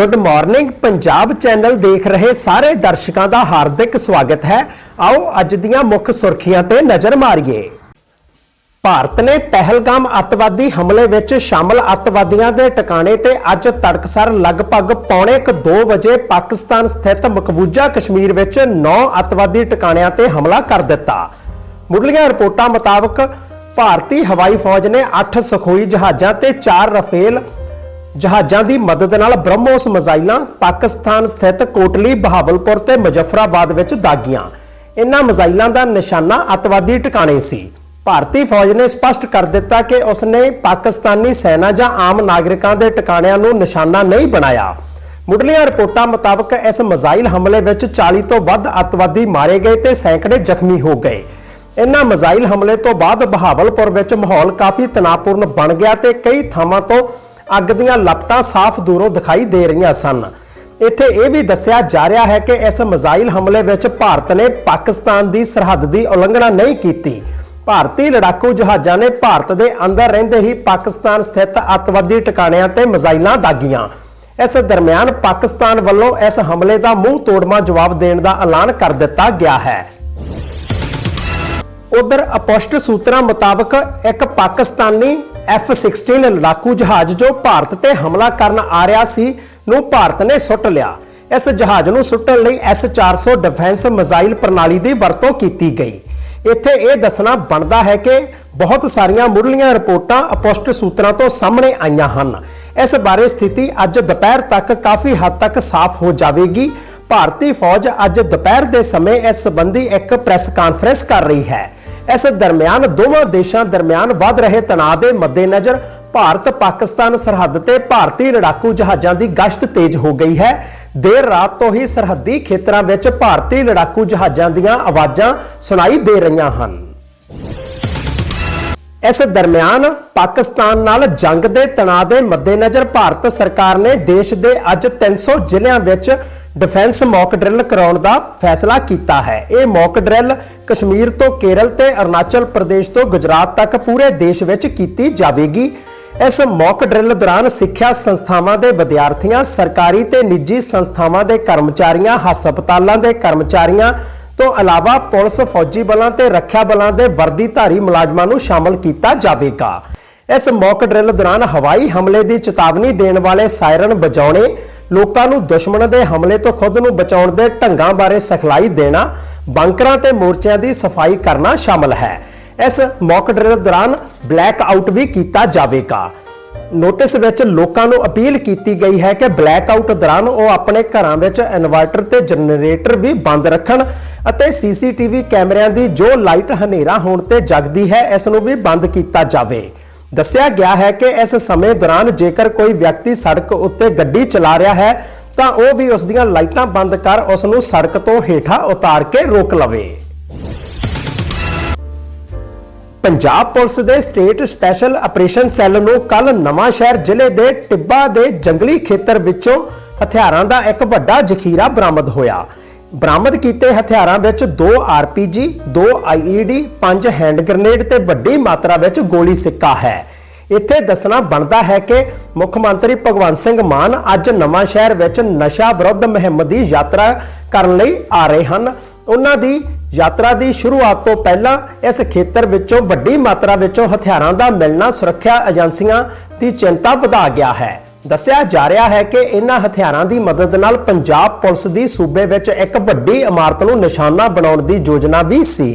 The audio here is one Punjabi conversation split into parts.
ਗੁੱਡ ਮਾਰਨਿੰਗ ਪੰਜਾਬ ਚੈਨਲ ਦੇਖ ਰਹੇ ਸਾਰੇ ਦਰਸ਼ਕਾਂ ਦਾ ਹਾਰਦਿਕ ਸਵਾਗਤ ਹੈ। ਆਓ ਅੱਜ ਦੀਆਂ ਮੁੱਖ ਸੁਰਖੀਆਂ ਤੇ ਨਜ਼ਰ ਮਾਰੀਏ। ਭਾਰਤ ਨੇ ਪਹਿਲਗਾਮ ਅੱਤਵਾਦੀ ਹਮਲੇ ਵਿੱਚ ਸ਼ਾਮਲ ਅੱਤਵਾਦੀਆਂ ਦੇ ਟਿਕਾਣੇ ਤੇ ਅੱਜ ਤੜਕਸਰ ਲਗਭਗ ਪੌਣੇ 2 ਵਜੇ ਪਾਕਿਸਤਾਨ ਸਥਿਤ ਮਕਬੂਜ਼ਾ ਕਸ਼ਮੀਰ ਵਿੱਚ 9 ਅੱਤਵਾਦੀ ਟਿਕਾਣਿਆਂ ਤੇ ਹਮਲਾ ਕਰ ਦਿੱਤਾ। ਮੁੱਢਲੀਆਂ ਰਿਪੋਰਟਾਂ ਮੁਤਾਬਕ ਭਾਰਤੀ ਹਵਾਈ ਫੌਜ ਨੇ 8 ਸਖੋਈ ਜਹਾਜ਼ਾਂ ਤੇ 4 ਰਫੇਲ ਜਹਾਜ਼ਾਂ ਦੀ ਮਦਦ ਨਾਲ ਬ੍ਰਹਮੋਸ ਮਿਜ਼ਾਈਲਾਂ ਪਾਕਿਸਤਾਨ ਸਥਿਤ ਕੋਟਲੀ, ਬਹਾਵਲਪੁਰ ਤੇ ਮੁਜ਼ਫਰਾਬਾਦ ਵਿੱਚ ਦਾਗੀਆਂ। ਇਨ੍ਹਾਂ ਮਿਜ਼ਾਈਲਾਂ ਦਾ ਨਿਸ਼ਾਨਾ ਅੱਤਵਾਦੀ ਟਿਕਾਣੇ ਸੀ। ਭਾਰਤੀ ਫੌਜ ਨੇ ਸਪਸ਼ਟ ਕਰ ਦਿੱਤਾ ਕਿ ਉਸਨੇ ਪਾਕਿਸਤਾਨੀ ਸੈਨਾ ਜਾਂ ਆਮ ਨਾਗਰਿਕਾਂ ਦੇ ਟਿਕਾਣਿਆਂ ਨੂੰ ਨਿਸ਼ਾਨਾ ਨਹੀਂ ਬਣਾਇਆ। ਮੁੱਢਲੀਆਂ ਰਿਪੋਰਟਾਂ ਮੁਤਾਬਕ ਇਸ ਮਿਜ਼ਾਈਲ ਹਮਲੇ ਵਿੱਚ 40 ਤੋਂ ਵੱਧ ਅੱਤਵਾਦੀ ਮਾਰੇ ਗਏ ਤੇ ਸੈਂਕੜੇ ਜ਼ਖਮੀ ਹੋ ਗਏ। ਇਨ੍ਹਾਂ ਮਿਜ਼ਾਈਲ ਹਮਲੇ ਤੋਂ ਬਾਅਦ ਬਹਾਵਲਪੁਰ ਵਿੱਚ ਮਾਹੌਲ ਕਾਫੀ ਤਣਾਅਪੂਰਨ ਬਣ ਗਿਆ ਤੇ ਕਈ ਥਾਵਾਂ ਤੋਂ ਅੱਗ ਦੀਆਂ ਲਪਟਾਂ ਸਾਫ਼ ਦੂਰੋਂ ਦਿਖਾਈ ਦੇ ਰਹੀਆਂ ਸਨ। ਇੱਥੇ ਇਹ ਵੀ ਦੱਸਿਆ ਜਾ ਰਿਹਾ ਹੈ ਕਿ ਇਸ ਮਿਜ਼ਾਈਲ ਹਮਲੇ ਵਿੱਚ ਭਾਰਤ ਨੇ ਪਾਕਿਸਤਾਨ ਦੀ ਸਰਹੱਦ ਦੀ ਉਲੰਘਣਾ ਨਹੀਂ ਕੀਤੀ। ਭਾਰਤੀ ਲੜਾਕੂ ਜਹਾਜ਼ਾਂ ਨੇ ਭਾਰਤ ਦੇ ਅੰਦਰ ਰਹਿੰਦੇ ਹੀ ਪਾਕਿਸਤਾਨ ਸਥਿਤ ਅੱਤਵਾਦੀ ਟਿਕਾਣਿਆਂ ਤੇ ਮਿਜ਼ਾਈਲਾਂ ਦਾਗੀਆਂ। ਇਸ ਦਰਮਿਆਨ ਪਾਕਿਸਤਾਨ ਵੱਲੋਂ ਇਸ ਹਮਲੇ ਦਾ ਮੂੰਹ ਤੋੜਮਾ ਜਵਾਬ ਦੇਣ ਦਾ ਐਲਾਨ ਕਰ ਦਿੱਤਾ ਗਿਆ ਹੈ। ਉਧਰ ਅਪੋਸਟ ਸੂਤਰਾਂ ਮੁਤਾਬਕ ਇੱਕ ਪਾਕਿਸਤਾਨੀ F-16 ਲੜਾਕੂ ਜਹਾਜ਼ ਜੋ ਭਾਰਤ ਤੇ ਹਮਲਾ ਕਰਨ ਆ ਰਿਹਾ ਸੀ ਨੂੰ ਭਾਰਤ ਨੇ ਸੁੱਟ ਲਿਆ। ਇਸ ਜਹਾਜ਼ ਨੂੰ ਸੁੱਟਣ ਲਈ S-400 ਡਿਫੈਂਸ ਮਿਜ਼ਾਈਲ ਪ੍ਰਣਾਲੀ ਦੀ ਵਰਤੋਂ ਕੀਤੀ ਗਈ। ਇੱਥੇ ਇਹ ਦੱਸਣਾ ਬਣਦਾ ਹੈ ਕਿ ਬਹੁਤ ਸਾਰੀਆਂ ਮੁੱਢਲੀਆਂ ਰਿਪੋਰਟਾਂ ਅਪੋਸਟ ਸੂਤਰਾਂ ਤੋਂ ਸਾਹਮਣੇ ਆਈਆਂ ਹਨ। ਇਸ ਬਾਰੇ ਸਥਿਤੀ ਅੱਜ ਦੁਪਹਿਰ ਤੱਕ ਕਾਫੀ ਹੱਦ ਤੱਕ ਸਾਫ਼ ਹੋ ਜਾਵੇਗੀ। ਭਾਰਤੀ ਫੌਜ ਅੱਜ ਦੁਪਹਿਰ ਦੇ ਸਮੇਂ ਇਸ ਸੰਬੰਧੀ ਇੱਕ ਪ੍ਰੈਸ ਕਾਨਫਰੰਸ ਕਰ ਰਹੀ ਹੈ। ਇਸ ਦਰਮਿਆਨ ਦੋਵਾਂ ਦੇਸ਼ਾਂ ਦਰਮਿਆਨ ਵੱਧ ਰਹੇ ਤਣਾਅ ਦੇ ਮੱਦੇਨਜ਼ਰ ਭਾਰਤ, ਪਾਕਿਸਤਾਨ ਸਰਹੱਦ ਤੇ ਭਾਰਤੀ ਲੜਾਕੂ ਜਹਾਜ਼ਾਂ ਦੀ ਗਸ਼ਤ ਤੇਜ਼ ਹੋ ਗਈ ਹੈ। ਦੇਰ ਰਾਤ ਤੋਂ ਹੀ ਸਰਹੱਦੀ ਖੇਤਰਾਂ ਵਿੱਚ ਭਾਰਤੀ ਲੜਾਕੂ ਜਹਾਜ਼ਾਂ ਦੀਆਂ ਆਵਾਜ਼ਾਂ ਸੁਣਾਈ ਦੇ ਰਹੀਆਂ ਹਨ। ਇਸ ਦਰਮਿਆਨ ਪਾਕਿਸਤਾਨ ਨਾਲ ਜੰਗ ਦੇ ਤਣਾਅ ਦੇ ਮੱਦੇਨਜ਼ਰ ਭਾਰਤ ਸਰਕਾਰ ਨੇ ਦੇਸ਼ ਦੇ ਅੱਜ 300 ਜ਼ਿਲ੍ਹਿਆਂ ਵਿੱਚ ਡਿਫੈਂਸ ਮੌਕ ਡਰਿਲ ਕਰਾਉਣ ਦਾ ਫੈਸਲਾ ਕੀਤਾ ਹੈ। ਇਹ ਮੌਕ ਡਰਿਲ ਕਸ਼ਮੀਰ ਤੋਂ ਕੇਰਲ ਤੇ ਅਰੁਣਾਚਲ ਪ੍ਰਦੇਸ਼ ਤੋਂ ਗੁਜਰਾਤ ਤੱਕ ਪੂਰੇ ਦੇਸ਼ ਵਿੱਚ ਕੀਤੀ ਜਾਵੇਗੀ। ਇਸ ਮੌਕ ਡਰਿਲ ਦੌਰਾਨ ਸਿੱਖਿਆ ਸੰਸਥਾਵਾਂ ਦੇ ਵਿਦਿਆਰਥੀਆਂ, ਸਰਕਾਰੀ ਤੇ ਨਿੱਜੀ ਸੰਸਥਾਵਾਂ ਦੇ ਕਰਮਚਾਰੀਆਂ, ਹਸਪਤਾਲਾਂ ਦੇ ਕਰਮਚਾਰੀਆਂ ਤੋਂ ਇਲਾਵਾ ਪੁਲਿਸ, ਫੌਜੀ ਬਲਾਂ ਤੇ ਰੱਖਿਆ ਬਲਾਂ ਦੇ ਵਰਦੀਧਾਰੀ ਮੁਲਾਜ਼ਮਾਂ ਨੂੰ ਸ਼ਾਮਲ ਕੀਤਾ ਜਾਵੇਗਾ। ਇਸ ਮੌਕ ਡਰਿਲ ਦੌਰਾਨ ਹਵਾਈ ਹਮਲੇ ਦੀ ਚੇਤਾਵਨੀ ਦੇਣ ਵਾਲੇ ਸਾਇਰਨ ਵਜਾਉਣੇ ਲੋਕਾਂ ਨੂੰ ਦੁਸ਼ਮਣ ਦੇ ਹਮਲੇ ਤੋਂ ਖੁਦ ਨੂੰ ਬਚਾਉਣ ਦੇ ਢੰਗਾਂ ਬਾਰੇ ਸਿਖਲਾਈ ਦੇਣਾ, ਬੰਕਰਾਂ ਤੇ ਮੋਰਚਿਆਂ ਦੀ ਸਫ਼ਾਈ ਕਰਨਾ ਸ਼ਾਮਲ ਹੈ। ਇਸ ਮੌਕ ਡਰਿਲ ਦੌਰਾਨ ਬਲੈਕ ਆਊਟ ਵੀ ਕੀਤਾ ਜਾਵੇਗਾ। ਨੋਟਿਸ ਵਿੱਚ ਲੋਕਾਂ ਨੂੰ ਅਪੀਲ ਕੀਤੀ ਗਈ ਹੈ ਕਿ ਬਲੈਕ ਆਊਟ ਦੌਰਾਨ ਉਹ ਆਪਣੇ ਘਰਾਂ ਵਿੱਚ ਇਨਵਰਟਰ ਤੇ ਜਨਰੇਟਰ ਵੀ ਬੰਦ ਰੱਖਣ ਅਤੇ ਸੀਸੀਟੀਵੀ ਕੈਮਰਿਆਂ ਦੀ ਜੋ ਲਾਈਟ ਹਨੇਰਾ ਹੋਣ ਤੇ ਜਗਦੀ ਹੈ, ਇਸ ਨੂੰ ਵੀ ਬੰਦ ਕੀਤਾ ਜਾਵੇ। ਦੱਸਿਆ ਗਿਆ ਹੈ ਕਿ ਇਸ ਸਮੇਂ ਦੌਰਾਨ ਜੇਕਰ ਕੋਈ ਵਿਅਕਤੀ ਸੜਕ ਉੱਤੇ ਗੱਡੀ ਚਲਾ ਰਿਹਾ ਹੈ, ਤਾਂ ਉਹ ਵੀ ਉਸ ਦੀਆਂ ਲਾਈਟਾਂ ਬੰਦ ਕਰ ਉਸ ਨੂੰ ਸੜਕ ਤੋਂ ਹੇਠਾਂ ਉਤਾਰ ਕੇ ਰੋਕ ਲਵੇ। ਪੰਜਾਬ ਪੁਲਿਸ ਦੇ ਸਟੇਟ ਸਪੈਸ਼ਲ ਆਪਰੇਸ਼ਨ ਸੈੱਲ ਨੂੰ ਕੱਲ ਨਵਾਂ ਸ਼ਹਿਰ ਜ਼ਿਲ੍ਹੇ ਦੇ ਟਿੱਬਾ ਦੇ ਜੰਗਲੀ ਖੇਤਰ ਵਿੱਚੋਂ ਹਥਿਆਰਾਂ ਦਾ ਇੱਕ ਵੱਡਾ ਜ਼ਖੀਰਾ ਬਰਾਮਦ ਹੋਇਆ। ਬਰਾਮਦ ਕੀਤੇ ਹਥਿਆਰਾਂ ਵਿੱਚ 2 ਆਰਪੀਜੀ 2 ਆਈਈਡੀ 5 ਹੈਂਡ ਗ੍ਰਨੇਡ ਤੇ ਵੱਡੀ ਮਾਤਰਾ ਵਿੱਚ ਗੋਲੀ ਸਿੱਕਾ ਹੈ। ਇੱਥੇ ਦੱਸਣਾ ਬਣਦਾ ਹੈ ਕਿ ਮੁੱਖ ਮੰਤਰੀ ਭਗਵੰਤ ਸਿੰਘ ਮਾਨ ਅੱਜ ਨਵਾਂ ਸ਼ਹਿਰ ਵਿੱਚ ਨਸ਼ਾ ਵਿਰੁੱਧ ਮੁਹਿੰਮ ਦੀ ਯਾਤਰਾ ਕਰਨ ਲਈ ਆ ਰਹੇ ਹਨ। ਉਹਨਾਂ ਦੀ ਯਾਤਰਾ ਦੀ ਸ਼ੁਰੂਆਤ ਤੋਂ ਪਹਿਲਾਂ ਇਸ ਖੇਤਰ ਵਿੱਚੋਂ ਵੱਡੀ ਮਾਤਰਾ ਵਿੱਚੋਂ ਹਥਿਆਰਾਂ ਦਾ ਮਿਲਣਾ ਸੁਰੱਖਿਆ ਏਜੰਸੀਆਂ ਦੀ ਚਿੰਤਾ ਵਧਾ ਗਿਆ ਹੈ। ਦੱਸਿਆ ਜਾ ਰਿਹਾ ਹੈ ਕਿ ਇਹਨਾਂ ਹਥਿਆਰਾਂ ਦੀ ਮਦਦ ਨਾਲ ਪੰਜਾਬ ਪੁਲਿਸ ਦੀ ਸੂਬੇ ਵਿੱਚ ਇੱਕ ਵੱਡੀ ਇਮਾਰਤ ਨੂੰ ਨਿਸ਼ਾਨਾ ਬਣਾਉਣ ਦੀ ਯੋਜਨਾ ਵੀ ਸੀ।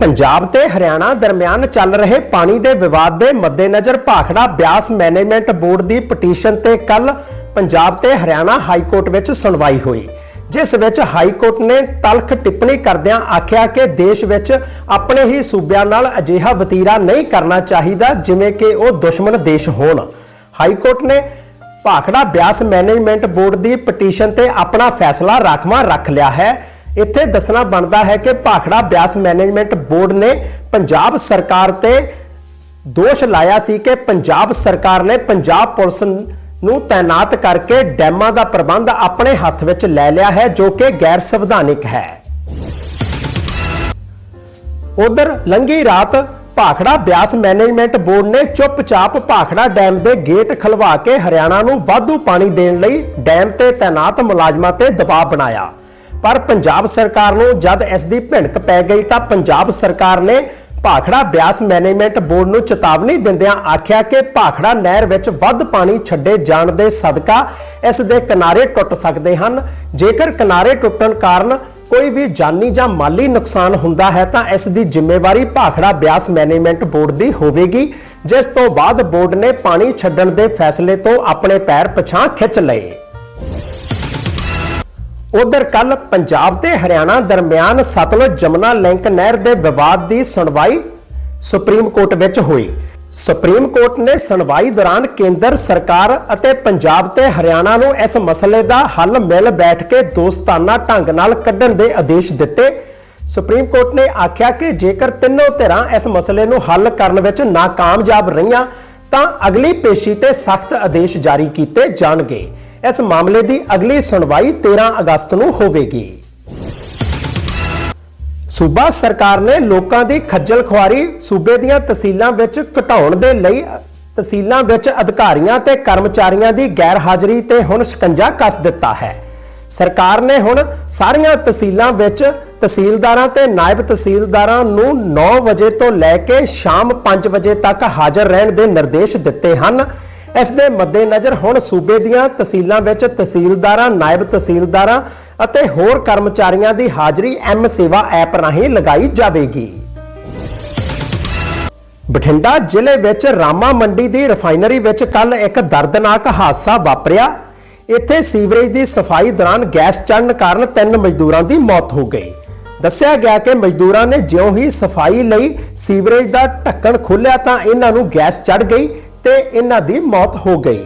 ਪੰਜਾਬ ਤੇ ਹਰਿਆਣਾ ਦਰਮਿਆਨ ਚੱਲ ਰਹੇ ਪਾਣੀ ਦੇ ਵਿਵਾਦ ਦੇ ਮੱਦੇਨਜ਼ਰ ਭਾਖੜਾ ਬਿਆਸ ਮੈਨੇਜਮੈਂਟ ਬੋਰਡ ਦੀ ਪਟੀਸ਼ਨ ਤੇ ਕੱਲ ਪੰਜਾਬ ਤੇ ਹਰਿਆਣਾ ਹਾਈ ਕੋਰਟ ਵਿੱਚ ਸੁਣਵਾਈ ਹੋਈ। ਜਿਸ ਵਿੱਚ ਹਾਈ ਕੋਰਟ ਨੇ ਤਲਖ ਟਿੱਪਣੀ ਕਰਦਿਆਂ ਆਖਿਆ ਕਿ ਦੇਸ਼ ਵਿੱਚ ਆਪਣੇ ਹੀ ਸੂਬਿਆਂ ਨਾਲ ਅਜਿਹਾ ਵਤੀਰਾ ਨਹੀਂ ਕਰਨਾ ਚਾਹੀਦਾ, ਜਿਵੇਂ ਕਿ ਉਹ ਦੁਸ਼ਮਣ ਦੇਸ਼ ਹੋਣ। ਹਾਈ ਕੋਰਟ ਨੇ ਭਾਖੜਾ ਬਿਆਸ ਮੈਨੇਜਮੈਂਟ ਬੋਰਡ ਦੀ ਪਟੀਸ਼ਨ ਤੇ ਆਪਣਾ ਫੈਸਲਾ ਰਾਖਵਾਂ ਰੱਖ ਲਿਆ ਹੈ। ਇੱਥੇ ਦੱਸਣਾ ਬਣਦਾ ਹੈ ਕਿ ਭਾਖੜਾ ਬਿਆਸ ਮੈਨੇਜਮੈਂਟ ਬੋਰਡ ਨੇ ਪੰਜਾਬ ਸਰਕਾਰ ਤੇ ਦੋਸ਼ ਲਾਇਆ ਸੀ ਕਿ ਪੰਜਾਬ ਸਰਕਾਰ ਨੇ ਪੰਜਾਬ ਪੁਲਿਸ ਨੂੰ ਤਾਇਨਾਤ ਕਰਕੇ ਡੈਮਾਂ ਦਾ ਪ੍ਰਬੰਧ ਆਪਣੇ ਹੱਥ ਵਿੱਚ ਲੈ ਲਿਆ ਹੈ, ਜੋ ਕਿ ਗੈਰ ਸੰਵਿਧਾਨਿਕ ਹੈ। ਉਧਰ ਲੰਗੀ ਰਾਤ ਭਾਖੜਾ ਬਿਆਸ ਮੈਨੇਜਮੈਂਟ ਬੋਰਡ ਨੇ ਚੁੱਪਚਾਪ ਭਾਖੜਾ ਡੈਮ ਦੇ ਗੇਟ ਖਲਵਾ ਕੇ ਹਰਿਆਣਾ ਨੂੰ ਵਾਧੂ ਪਾਣੀ ਦੇਣ ਲਈ ਡੈਮ ਤੇ ਤਾਇਨਾਤ ਮੁਲਾਜ਼ਮਾਂ ਤੇ ਦਬਾਅ ਬਣਾਇਆ। ਪਰ ਪੰਜਾਬ ਸਰਕਾਰ ਨੂੰ ਜਦ ਇਸ ਦੀ ਭਿਣਕ ਪੈ ਗਈ ਤਾਂ ਪੰਜਾਬ ਸਰਕਾਰ ਨੇ ਭਾਖੜਾ ਬਿਆਸ ਮੈਨੇਜਮੈਂਟ ਬੋਰਡ ਨੂੰ ਚੇਤਾਵਨੀ ਦਿੰਦਿਆਂ ਆਖਿਆ ਕਿ ਭਾਖੜਾ ਨਹਿਰ ਵਿੱਚ ਵੱਧ ਪਾਣੀ ਛੱਡੇ ਜਾਣ ਦੇ ਸਦਕਾ ਇਸ ਦੇ ਕਿਨਾਰੇ ਟੁੱਟ ਸਕਦੇ ਹਨ। ਜੇਕਰ ਕਿਨਾਰੇ ਟੁੱਟਣ ਕਾਰਨ ਕੋਈ ਵੀ ਜਾਨੀ ਜਾਂ ਮਾਲੀ ਨੁਕਸਾਨ ਹੁੰਦਾ ਹੈ ਤਾਂ ਇਸ ਦੀ ਜ਼ਿੰਮੇਵਾਰੀ ਭਾਖੜਾ ਬਿਆਸ ਮੈਨੇਜਮੈਂਟ ਬੋਰਡ ਦੀ ਹੋਵੇਗੀ। ਜਿਸ ਤੋਂ ਬਾਅਦ ਬੋਰਡ ਨੇ ਪਾਣੀ ਛੱਡਣ ਦੇ ਫੈਸਲੇ ਤੋਂ ਆਪਣੇ ਪੈਰ ਪਛਾਂ ਖਿੱਚ ਲਏ। ਉਧਰ ਕੱਲ ਪੰਜਾਬ ਤੇ ਹਰਿਆਣਾ ਦਰਮਿਆਨ ਸਤਲੁਜ ਜਮਨਾ ਲਿੰਕ ਨਹਿਰ ਦੇ ਵਿਵਾਦ ਦੀ ਸੁਣਵਾਈ ਸੁਪਰੀਮ ਕੋਰਟ ਵਿੱਚ ਹੋਈ। ਸੁਪਰੀਮ ਕੋਰਟ ਨੇ ਸੁਣਵਾਈ ਦੌਰਾਨ ਕੇਂਦਰ ਸਰਕਾਰ ਅਤੇ ਪੰਜਾਬ ਤੇ ਹਰਿਆਣਾ ਨੂੰ ਇਸ ਮਸਲੇ ਦਾ ਹੱਲ ਮਿਲ ਬੈਠ ਕੇ ਦੋਸਤਾਨਾ ਢੰਗ ਨਾਲ ਕੱਢਣ ਦੇ ਆਦੇਸ਼ ਦਿੱਤੇ। ਸੁਪਰੀਮ ਕੋਰਟ ਨੇ ਆਖਿਆ ਕਿ ਜੇਕਰ ਤਿੰਨੋਂ ਧਿਰਾਂ ਇਸ ਮਸਲੇ ਨੂੰ ਹੱਲ ਕਰਨ ਵਿੱਚ ਨਾਕਾਮਯਾਬ ਰਹੀਆਂ, ਤਾਂ ਅਗਲੀ ਪੇਸ਼ੀ ਤੇ ਸਖਤ ਆਦੇਸ਼ ਜਾਰੀ ਕੀਤੇ ਜਾਣਗੇ। ਇਸ ਮਾਮਲੇ ਦੀ ਅਗਲੀ ਸੁਣਵਾਈ 13 ਅਗਸਤ ਨੂੰ ਹੋਵੇਗੀ। ਸੂਬਾ ਸਰਕਾਰ ਨੇ ਲੋਕਾਂ ਦੀ ਖੱਜਲ ਖੁਆਰੀ ਸੂਬੇ ਦੀਆਂ ਤਹਿਸੀਲਾਂ ਵਿੱਚ ਘਟਾਉਣ ਦੇ ਲਈ, ਤਹਿਸੀਲਾਂ ਵਿੱਚ ਅਧਿਕਾਰੀਆਂ ਤੇ ਕਰਮਚਾਰੀਆਂ ਦੀ ਗੈਰ ਹਾਜ਼ਰੀ ਤੇ ਹੁਣ ਸ਼ਿਕੰਜਾ ਕੱਸ ਦਿੱਤਾ ਹੈ। ਸਰਕਾਰ ਨੇ ਹੁਣ ਸਾਰੀਆਂ ਤਹਿਸੀਲਾਂ ਵਿੱਚ ਤਹਿਸੀਲਦਾਰਾਂ ਤੇ ਨਾਇਬ ਤਹਿਸੀਲਦਾਰਾਂ ਨੂੰ 9 ਵਜੇ ਤੋਂ ਲੈ ਕੇ ਸ਼ਾਮ 5 ਵਜੇ ਤੱਕ ਹਾਜ਼ਰ ਰਹਿਣ ਦੇ ਨਿਰਦੇਸ਼ ਦਿੱਤੇ ਹਨ। ਇਸ ਦੇ ਮੱਦੇਨਜ਼ਰ ਹੁਣ ਸੂਬੇ ਦੀਆਂ ਤਹਿਸੀਲਾਂ ਵਿੱਚ ਤਹਿਸੀਲਦਾਰਾਂ, ਨਾਇਬ ਤਹਿਸੀਲਦਾਰਾਂ ਅਤੇ ਹੋਰ ਕਰਮਚਾਰੀਆਂ ਦੀ ਹਾਜ਼ਰੀ ਐਮ ਸੇਵਾ ਐਪ ਰਾਹੀਂ ਲਗਾਈ ਜਾਵੇਗੀ। ਬਠਿੰਡਾ ਜ਼ਿਲ੍ਹੇ ਵਿੱਚ ਰਾਮਾ ਮੰਡੀ ਦੀ ਰਿਫਾਈਨਰੀ ਵਿੱਚ ਕੱਲ ਇੱਕ ਦਰਦਨਾਕ ਹਾਦਸਾ ਵਾਪਰਿਆ। ਇੱਥੇ ਸੀਵਰੇਜ ਦੀ ਸਫ਼ਾਈ ਦੌਰਾਨ ਗੈਸ ਚੜਨ ਕਾਰਨ ਤਿੰਨ ਮਜ਼ਦੂਰਾਂ ਦੀ ਮੌਤ ਹੋ ਗਈ। ਦੱਸਿਆ ਗਿਆ ਕਿ ਮਜ਼ਦੂਰਾਂ ਨੇ ਜਿਉਂ ਹੀ ਸਫ਼ਾਈ ਲਈ ਸੀਵਰੇਜ ਦਾ ਢੱਕਣ ਖੋਲ੍ਹਿਆ ਤਾਂ ਇਹਨਾਂ ਨੂੰ ਗੈਸ ਚੜ ਗਈ ਤੇ ਇਹਨਾਂ ਦੀ ਮੌਤ ਹੋ ਗਈ।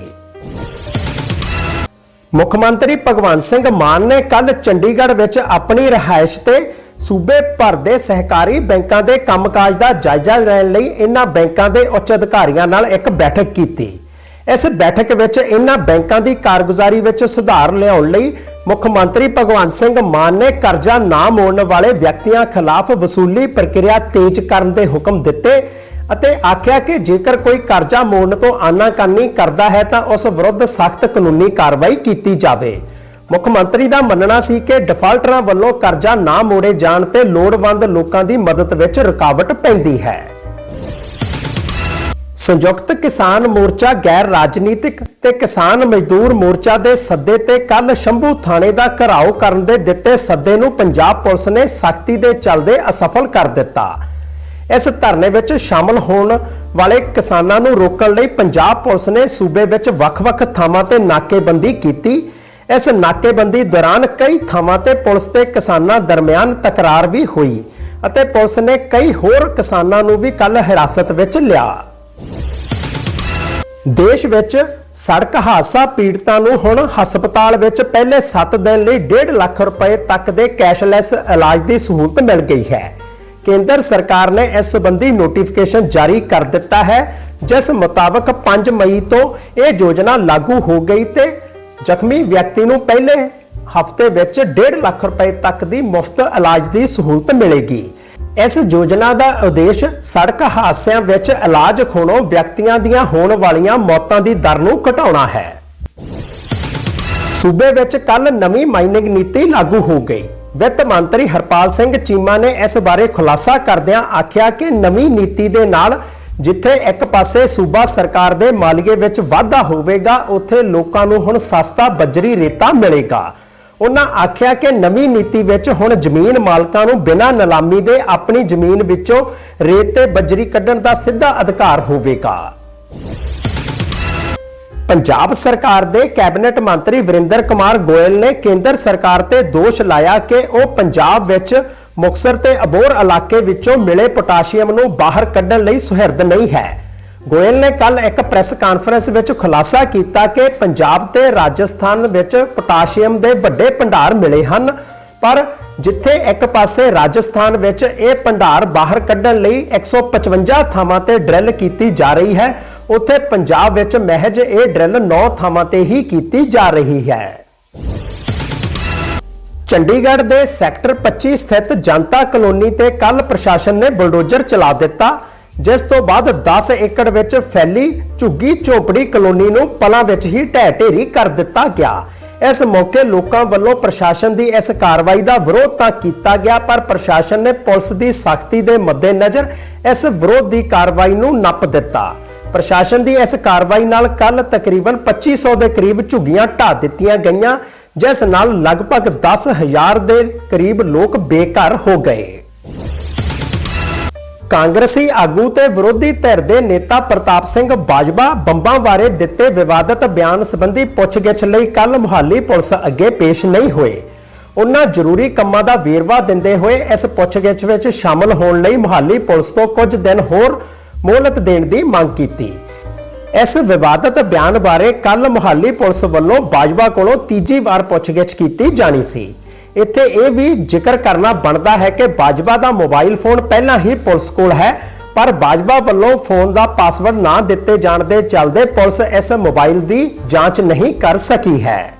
ਮੁੱਖ ਮੰਤਰੀ ਭਗਵੰਤ ਸਿੰਘ ਮਾਨ ਨੇ ਕੱਲ ਚੰਡੀਗੜ੍ਹ ਵਿੱਚ ਆਪਣੀ ਰਿਹਾਇਸ਼ ਤੇ ਸੂਬੇ ਭਰ ਦੇ ਸਹਿਕਾਰੀ ਬੈਂਕਾਂ ਦੇ ਕੰਮਕਾਜ ਦਾ ਜਾਇਜ਼ਾ ਲੈਣ ਲਈ ਇਹਨਾਂ ਬੈਂਕਾਂ ਦੇ ਉੱਚ ਅਧਿਕਾਰੀਆਂ ਨਾਲ ਇੱਕ ਬੈਠਕ ਕੀਤੀ। ਇਸ ਬੈਠਕ ਵਿੱਚ ਇਹਨਾਂ ਬੈਂਕਾਂ ਦੀ ਕਾਰਗੁਜ਼ਾਰੀ ਵਿੱਚ ਸੁਧਾਰ ਲਿਆਉਣ ਲਈ ਮੁੱਖ ਮੰਤਰੀ ਭਗਵੰਤ ਸਿੰਘ ਮਾਨ ਨੇ ਕਰਜ਼ਾ ਨਾ ਮੋੜਨ ਵਾਲੇ ਵਿਅਕਤੀਆਂ ਖਿਲਾਫ ਵਸੂਲੀ ਪ੍ਰਕਿਰਿਆ ਤੇਜ਼ ਕਰਨ ਦੇ ਹੁਕਮ ਦਿੱਤੇ ਅਤੇ ਆਖਿਆ ਕਿ ਜੇਕਰ ਕੋਈ ਕਰਜ਼ਾ ਮੋੜਨ ਤੋਂ ਆਨਾਕਾਨੀ ਕਰਦਾ ਹੈ ਤਾਂ ਉਸ ਵਿਰੁੱਧ ਸਖਤ ਕਾਨੂੰਨੀ ਕਾਰਵਾਈ ਕੀਤੀ ਜਾਵੇ। ਮੁੱਖ ਮੰਤਰੀ ਦਾ ਮੰਨਣਾ ਸੀ ਕਿ ਡਿਫਾਲਟਰਾਂ ਵੱਲੋਂ ਕਰਜ਼ਾ ਨਾ ਮੋੜੇ ਜਾਣ ਤੇ ਲੋੜਵੰਦ ਲੋਕਾਂ ਦੀ ਮਦਦ ਵਿੱਚ ਰੁਕਾਵਟ ਪੈਂਦੀ ਹੈ। ਸੰਯੁਕਤ ਕਿਸਾਨ ਮੋਰਚਾ ਗੈਰ ਰਾਜਨੀਤਿਕ ਤੇ ਕਿਸਾਨ ਮਜ਼ਦੂਰ ਮੋਰਚਾ ਦੇ ਸੱਦੇ ਤੇ ਕੱਲ ਸ਼ੰਭੂ ਥਾਣੇ ਦਾ ਘਰਾਓ ਕਰਨ ਦੇ ਦਿੱਤੇ ਸੱਦੇ ਨੂੰ ਪੰਜਾਬ ਪੁਲਿਸ ਨੇ ਸਖਤੀ ਦੇ ਚੱਲਦੇ ਅਸਫਲ ਕਰ ਦਿੱਤਾ। ਇਸ ਧਰਨੇ ਵਿੱਚ ਸ਼ਾਮਲ ਹੋਣ ਵਾਲੇ ਕਿਸਾਨਾਂ ਨੂੰ ਰੋਕਣ ਲਈ ਪੰਜਾਬ ਪੁਲਿਸ ਨੇ ਸੂਬੇ ਵਿੱਚ ਵੱਖ-ਵੱਖ ਥਾਵਾਂ ਤੇ ਨਾਕੇਬੰਦੀ ਕੀਤੀ। ਇਸ ਨਾਕੇਬੰਦੀ ਦੌਰਾਨ ਕਈ ਥਾਵਾਂ ਤੇ ਪੁਲਿਸ ਤੇ ਕਿਸਾਨਾਂ ਦਰਮਿਆਨ ਤਕਰਾਰ ਵੀ ਹੋਈ ਅਤੇ ਪੁਲਿਸ ਨੇ ਕਈ ਹੋਰ ਕਿਸਾਨਾਂ ਨੂੰ ਵੀ ਕੱਲ ਹਿਰਾਸਤ ਵਿੱਚ ਲਿਆ। ਦੇਸ਼ ਵਿੱਚ ਸੜਕ ਹਾਦਸਾ ਪੀੜਤਾਂ ਨੂੰ ਹੁਣ ਹਸਪਤਾਲ ਵਿੱਚ ਪਹਿਲੇ 7 ਦਿਨ ਲਈ 1.5 ਲੱਖ ਰੁਪਏ ਤੱਕ ਦੇ ਕੈਸ਼ਲੈਸ ਇਲਾਜ ਦੀ ਸਹੂਲਤ ਮਿਲ ਗਈ ਹੈ। ਕੇਂਦਰ ਸਰਕਾਰ ਨੇ ਇਸ ਸੰਬੰਧੀ ਨੋਟੀਫਿਕੇਸ਼ਨ ਜਾਰੀ ਕਰ ਦਿੱਤਾ ਹੈ, ਜਿਸ ਮੁਤਾਬਕ 5 ਮਈ ਤੋਂ ਇਹ ਯੋਜਨਾ ਲਾਗੂ ਹੋ ਗਈ ਤੇ ਜ਼ਖਮੀ ਵਿਅਕਤੀ ਨੂੰ ਪਹਿਲੇ ਹਫ਼ਤੇ ਵਿੱਚ 1.5 ਲੱਖ ਰੁਪਏ ਤੱਕ ਦੀ ਮੁਫਤ ਇਲਾਜ ਦੀ ਸਹੂਲਤ ਮਿਲੇਗੀ। ਇਸ ਯੋਜਨਾ ਦਾ ਉਦੇਸ਼ ਸੜਕ ਹਾਦਸਿਆਂ ਵਿੱਚ ਇਲਾਜ ਖੋਣੋਂ ਵਿਅਕਤੀਆਂ ਦੀਆਂ ਹੋਣ ਵਾਲੀਆਂ ਮੌਤਾਂ ਦੀ ਦਰ ਨੂੰ ਘਟਾਉਣਾ ਹੈ। ਸੂਬੇ ਵਿੱਚ ਕੱਲ ਨਵੀਂ ਮਾਈਨਿੰਗ ਨੀਤੀ ਲਾਗੂ ਹੋ ਗਈ। ਵਿੱਤ ਮੰਤਰੀ ਹਰਪਾਲ ਸਿੰਘ ਚੀਮਾ ਨੇ ਇਸ ਬਾਰੇ ਖੁਲਾਸਾ ਕਰਦਿਆਂ ਆਖਿਆ ਕਿ ਨਵੀਂ ਨੀਤੀ ਦੇ ਨਾਲ ਜਿੱਥੇ ਇੱਕ ਪਾਸੇ ਸੂਬਾ ਸਰਕਾਰ ਦੇ ਮਾਲੀਏ ਵਿੱਚ ਵਾਧਾ ਹੋਵੇਗਾ, ਉੱਥੇ ਲੋਕਾਂ ਨੂੰ ਹੁਣ ਸਸਤਾ ਬੱਜਰੀ ਰੇਤਾ ਮਿਲੇਗਾ। ਉਹਨਾਂ ਆਖਿਆ ਕਿ ਨਵੀਂ ਨੀਤੀ ਵਿੱਚ ਹੁਣ ਜ਼ਮੀਨ ਮਾਲਕਾਂ ਨੂੰ ਬਿਨਾਂ ਨਿਲਾਮੀ ਦੇ ਆਪਣੀ ਜ਼ਮੀਨ ਵਿੱਚੋਂ ਰੇਤ ਤੇ ਬੱਜਰੀ ਕੱਢਣ ਦਾ ਸਿੱਧਾ ਅਧਿਕਾਰ ਹੋਵੇਗਾ। ਪੰਜਾਬ ਸਰਕਾਰ ਦੇ ਕੈਬਨਿਟ ਮੰਤਰੀ ਵਰਿੰਦਰ ਕੁਮਾਰ ਗੋਇਲ ਨੇ ਕੇਂਦਰ ਸਰਕਾਰ ਤੇ ਦੋਸ਼ ਲਾਇਆ ਕਿ ਉਹ ਪੰਜਾਬ ਵਿੱਚ ਮੁਕਸਰ ਤੇ ਅਬੋਰ ਇਲਾਕੇ ਵਿੱਚੋਂ ਮਿਲੇ ਪੋਟਾਸ਼ੀਅਮ ਨੂੰ ਬਾਹਰ ਕੱਢਣ ਲਈ ਸੁਹਿਰਦ ਨਹੀਂ ਹੈ। ਗੋਇਲ ਨੇ ਕੱਲ ਇੱਕ ਪ੍ਰੈਸ ਕਾਨਫਰੰਸ ਵਿੱਚ ਖੁਲਾਸਾ ਕੀਤਾ ਕਿ ਪੰਜਾਬ ਤੇ ਰਾਜਸਥਾਨ ਵਿੱਚ ਪੋਟਾਸ਼ੀਅਮ ਦੇ ਵੱਡੇ ਭੰਡਾਰ ਮਿਲੇ ਹਨ, ਪਰ ਜਿੱਥੇ ਇੱਕ ਪਾਸੇ ਰਾਜਸਥਾਨ ਵਿੱਚ ਇਹ ਭੰਡਾਰ ਬਾਹਰ ਕੱਢਣ ਲਈ 155 ਥਾਵਾਂ ਤੇ ਡਰਿਲ ਕੀਤੀ ਜਾ ਰਹੀ ਹੈ ਉੱਥੇ ਪੰਜਾਬ ਵਿੱਚ ਮਹਿਜ ਇਹ ਡਰਿਲ 9 ਥਾਵਾਂ ਤੇ ਹੀ ਕੀਤੀ ਜਾ ਰਹੀ ਹੈ। ਚੰਡੀਗੜ੍ਹ ਦੇ ਸੈਕਟਰ 25 ਸਥਿਤ ਜਨਤਾ ਕਲੋਨੀ ਤੇ ਕੱਲ ਪ੍ਰਸ਼ਾਸਨ ਨੇ ਬੁਲਡੋਜ਼ਰ ਚਲਾ ਦਿੱਤਾ, ਜਿਸ ਤੋਂ ਬਾਅਦ 10 ਏਕੜ ਵਿੱਚ ਫੈਲੀ ਝੁੱਗੀ ਝੋਪੜੀ ਕਲੋਨੀ ਨੂੰ ਪਲਾਂ ਵਿੱਚ ਹੀ ਢਹਿ ਢੇਰੀ ਕਰ ਦਿੱਤਾ ਗਿਆ। ਇਸ ਮੌਕੇ ਲੋਕਾਂ ਵੱਲੋਂ ਪ੍ਰਸ਼ਾਸਨ ਦੀ ਇਸ ਕਾਰਵਾਈ ਦਾ ਵਿਰੋਧ ਤਾਂ ਕੀਤਾ ਗਿਆ, ਪਰ ਪ੍ਰਸ਼ਾਸਨ ਨੇ ਪੁਲਿਸ ਦੀ ਸਖਤੀ ਦੇ ਮੱਦੇਨਜ਼ਰ ਇਸ ਵਿਰੋਧ ਦੀ ਕਾਰਵਾਈ ਨੂੰ ਨੱਪ ਦਿੱਤਾ। ਪ੍ਰਸ਼ਾਸਨ ਦੀ ਇਸ ਕਾਰਵਾਈ ਨਾਲ ਕੱਲ ਤਕਰੀਬਨ 2500 ਦੇ ਕਰੀਬ ਝੁੱਗੀਆਂ ਢਾਹ ਦਿੱਤੀਆਂ ਗਈਆਂ, ਜਿਸ ਨਾਲ ਲਗਭਗ 10000 ਦੇ ਕਰੀਬ ਲੋਕ ਬੇਘਰ ਹੋ ਗਏ। ਕਾਂਗਰਸੀ ਆਗੂ ਤੇ ਵਿਰੋਧੀ ਧਿਰ ਦੇ ਨੇਤਾ ਪ੍ਰਤਾਪ ਸਿੰਘ ਬਾਜਵਾ ਬੰਬਾਂ ਬਾਰੇ ਦਿੱਤੇ ਵਿਵਾਦਤ ਬਿਆਨ ਸੰਬੰਧੀ ਪੁੱਛਗਿੱਛ ਲਈ ਕੱਲ ਮੁਹਾਲੀ ਪੁਲਿਸ ਅੱਗੇ ਪੇਸ਼ ਨਹੀਂ ਹੋਏ। ਉਹਨਾਂ ਜ਼ਰੂਰੀ ਕੰਮਾਂ ਦਾ ਵੇਰਵਾ ਦਿੰਦੇ ਹੋਏ ਇਸ ਪੁੱਛਗਿੱਛ ਵਿੱਚ ਸ਼ਾਮਲ ਹੋਣ ਲਈ ਮੁਹਾਲੀ ਪੁਲਿਸ ਤੋਂ ਕੁਝ ਦਿਨ ਹੋਰ ਮੋਹਲਤ ਦੇਣ ਦੀ ਮੰਗ ਕੀਤੀ। ਇਸ ਵਿਵਾਦਤ ਬਿਆਨ ਬਾਰੇ ਕੱਲ ਮੁਹਾਲੀ ਪੁਲਿਸ ਵੱਲੋਂ ਬਾਜਵਾ ਕੋਲੋਂ ਤੀਜੀ ਵਾਰ ਪੁੱਛਗਿੱਛ ਕੀਤੀ ਜਾਣੀ ਸੀ। ਇੱਥੇ ਇਹ ਵੀ ਜ਼ਿਕਰ ਕਰਨਾ ਬਣਦਾ ਹੈ ਕਿ ਬਾਜਵਾ ਦਾ ਮੋਬਾਈਲ ਫੋਨ ਪਹਿਲਾਂ ਹੀ ਪੁਲਿਸ ਕੋਲ ਹੈ, ਪਰ ਬਾਜਵਾ ਵੱਲੋਂ ਫੋਨ ਦਾ ਪਾਸਵਰਡ ਨਾ ਦਿੱਤੇ ਜਾਣ ਦੇ ਚੱਲਦੇ ਪੁਲਿਸ ਇਸ ਮੋਬਾਈਲ ਦੀ ਜਾਂਚ ਨਹੀਂ ਕਰ ਸਕੀ ਹੈ।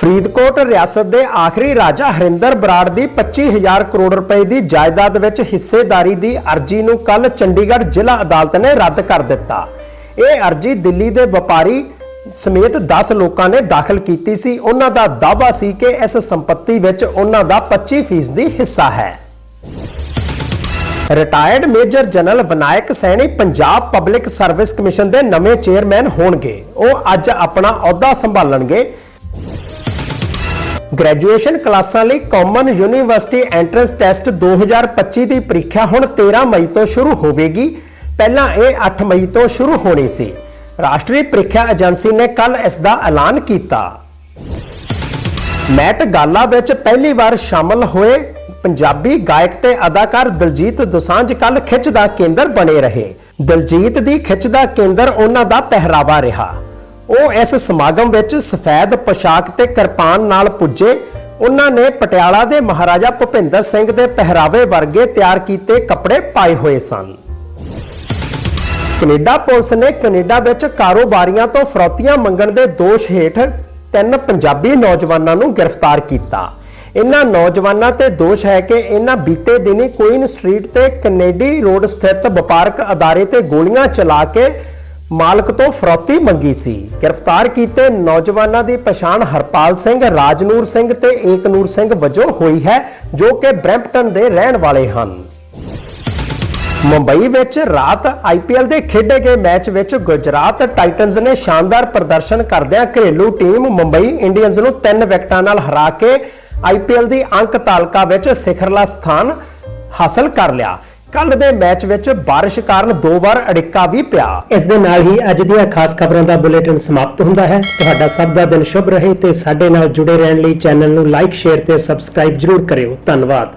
ਫਰੀਦਕੋਟ ਰਿਆਸਤ ਦੇ ਆਖਰੀ ਰਾਜਾ ਹਰਿੰਦਰ ਬਰਾੜ ਦੀ 25000 ਕਰੋੜ ਰੁਪਏ ਦੀ ਜਾਇਦਾਦ ਵਿੱਚ ਹਿੱਸੇਦਾਰੀ ਦੀ ਅਰਜ਼ੀ ਨੂੰ ਕੱਲ ਚੰਡੀਗੜ੍ਹ ਜ਼ਿਲ੍ਹਾ ਅਦਾਲਤ ਨੇ ਰੱਦ ਕਰ ਦਿੱਤਾ। ਇਹ ਅਰਜ਼ੀ ਦਿੱਲੀ ਦੇ ਵਪਾਰੀ ਸਮੇਤ 10 ਲੋਕਾਂ ਨੇ ਦਾਖਲ ਕੀਤੀ ਸੀ। ਉਹਨਾਂ ਦਾ ਦਾਅਵਾ ਸੀ ਕਿ ਇਸ ਸੰਪਤੀ ਵਿੱਚ ਉਹਨਾਂ ਦਾ 25% ਦੀ ਹਿੱਸਾ ਹੈ। Retired major general Vinayak Saini Punjab public service commission ਦੇ ਨਵੇਂ ਚੇਅਰਮੈਨ ਹੋਣਗੇ। ਉਹ ਅੱਜ ਆਪਣਾ ਅਹੁਦਾ ਸੰਭਾਲਣਗੇ। ਗ੍ਰੈਜੂਏਸ਼ਨ ਕਲਾਸਾਂ ਲਈ ਕਾਮਨ ਯੂਨੀਵਰਸਿਟੀ ਐਂਟਰੈਂਸ ਟੈਸਟ 2025 ਦੀ ਪ੍ਰੀਖਿਆ ਹੁਣ 13 ਮਈ ਤੋਂ ਸ਼ੁਰੂ ਹੋਵੇਗੀ। ਪਹਿਲਾਂ ਇਹ 8 ਮਈ ਤੋਂ ਸ਼ੁਰੂ ਹੋਣੀ ਸੀ। ਰਾਸ਼ਟਰੀ ਪ੍ਰੀਖਿਆ ਏਜੰਸੀ ਨੇ ਕੱਲ ਇਸ ਦਾ ਐਲਾਨ ਕੀਤਾ। ਮੈਟ ਗਾਲਾ ਵਿੱਚ ਪਹਿਲੀ ਵਾਰ ਸ਼ਾਮਲ ਹੋਏ ਪੰਜਾਬੀ ਗਾਇਕ ਤੇ ਅਦਾਕਾਰ ਦਲਜੀਤ ਦੋਸਾਂਝ ਕੱਲ ਖਿੱਚ ਦਾ ਕੇਂਦਰ ਬਣੇ ਰਹੇ। ਦਲਜੀਤ ਦੀ ਖਿੱਚ ਦਾ ਕੇਂਦਰ ਉਹਨਾਂ ਦਾ ਪਹਿਰਾਵਾ ਰਿਹਾ। ਉਹ ਇਸ ਸਮਾਗਮ ਵਿੱਚ ਸਫੈਦ ਪੋਸ਼ਾਕ ਤੇ ਕਿਰਪਾਨ ਨਾਲ ਪੁੱਜੇ। ਉਹਨਾਂ ਨੇ ਪਟਿਆਲਾ ਦੇ ਮਹਾਰਾਜਾ ਭੁਪਿੰਦਰ ਸਿੰਘ ਦੇ ਪਹਿਰਾਵੇ ਵਰਗੇ ਤਿਆਰ ਕੀਤੇ ਕੱਪੜੇ ਪਾਏ ਹੋਏ ਸਨ। ਕੈਨੇਡਾ ਪੁਲਿਸ ਨੇ ਕੈਨੇਡਾ ਵਿੱਚ ਕਾਰੋਬਾਰੀਆਂ ਤੋਂ ਫਰੌਤੀਆਂ ਮੰਗਣ ਦੇ ਦੋਸ਼ ਹੇਠ ਤਿੰਨ ਪੰਜਾਬੀ ਨੌਜਵਾਨਾਂ ਨੂੰ ਗ੍ਰਿਫਤਾਰ ਕੀਤਾ। ਇਨ੍ਹਾਂ ਨੌਜਵਾਨਾਂ ਤੇ ਦੋਸ਼ ਹੈ ਕਿ ਇਨ੍ਹਾਂ ਬੀਤੇ ਦਿਨੀ ਕੁਈਨ ਸਟਰੀਟ ਤੇ ਕੈਨੇਡੀ ਰੋਡ ਸਥਿਤ ਵਪਾਰਕ ਅਦਾਰੇ ਤੇ ਗੋਲੀਆਂ ਚਲਾ ਕੇ ਮਾਲਕ ਤੋਂ ਫਰੌਤੀ ਮੰਗੀ ਸੀ। ਗ੍ਰਿਫਤਾਰ ਕੀਤੇ ਨੌਜਵਾਨਾਂ ਦੀ ਪਛਾਣ ਹਰਪਾਲ ਸਿੰਘ, ਰਾਜਨੂਰ ਸਿੰਘ ਤੇ ਏਕਨੂਰ ਸਿੰਘ ਵਜੋਂ ਹੋਈ ਹੈ, ਜੋ ਕਿ ਬ੍ਰੈਂਪਟਨ ਦੇ ਰਹਿਣ ਵਾਲੇ ਹਨ। ਮੁੰਬਈ ਵਿੱਚ ਰਾਤ ਆਈਪੀਐਲ ਦੇ ਖੇਡੇ ਗਏ ਮੈਚ ਵਿੱਚ ਗੁਜਰਾਤ ਟਾਈਟਨਸ ਨੇ ਸ਼ਾਨਦਾਰ ਪ੍ਰਦਰਸ਼ਨ ਕਰਦਿਆਂ ਘਰੇਲੂ ਟੀਮ ਮੁੰਬਈ ਇੰਡੀਅਨਜ਼ ਨੂੰ 3 ਵਿਕਟਾਂ ਨਾਲ ਹਰਾ ਕੇ ਆਈਪੀਐਲ ਦੀ ਅੰਕ ਤਾਲਕਾ ਵਿੱਚ ਸਿਖਰਲਾ ਸਥਾਨ ਹਾਸਲ ਕਰ ਲਿਆ। ਕੱਲ ਦੇ ਮੈਚ ਵਿੱਚ ਬਾਰਿਸ਼ ਕਾਰਨ ਦੋ ਵਾਰ ਅੜਿੱਕਾ ਵੀ ਪਿਆ। ਇਸ ਦੇ ਨਾਲ ਹੀ ਅੱਜ ਦੀਆਂ ਖਾਸ ਖਬਰਾਂ ਦਾ ਬੁਲੇਟਿਨ ਸਮਾਪਤ ਹੁੰਦਾ ਹੈ। ਤੁਹਾਡਾ ਸਭ ਦਾ ਦਿਨ ਸ਼ੁਭ ਰਹੇ ਤੇ ਸਾਡੇ ਨਾਲ ਜੁੜੇ ਰਹਿਣ ਲਈ ਚੈਨਲ ਨੂੰ ਲਾਈਕ, ਸ਼ੇਅਰ ਤੇ ਸਬਸਕ੍ਰਾਈਬ ਜਰੂਰ ਕਰਿਓ। ਧੰਨਵਾਦ।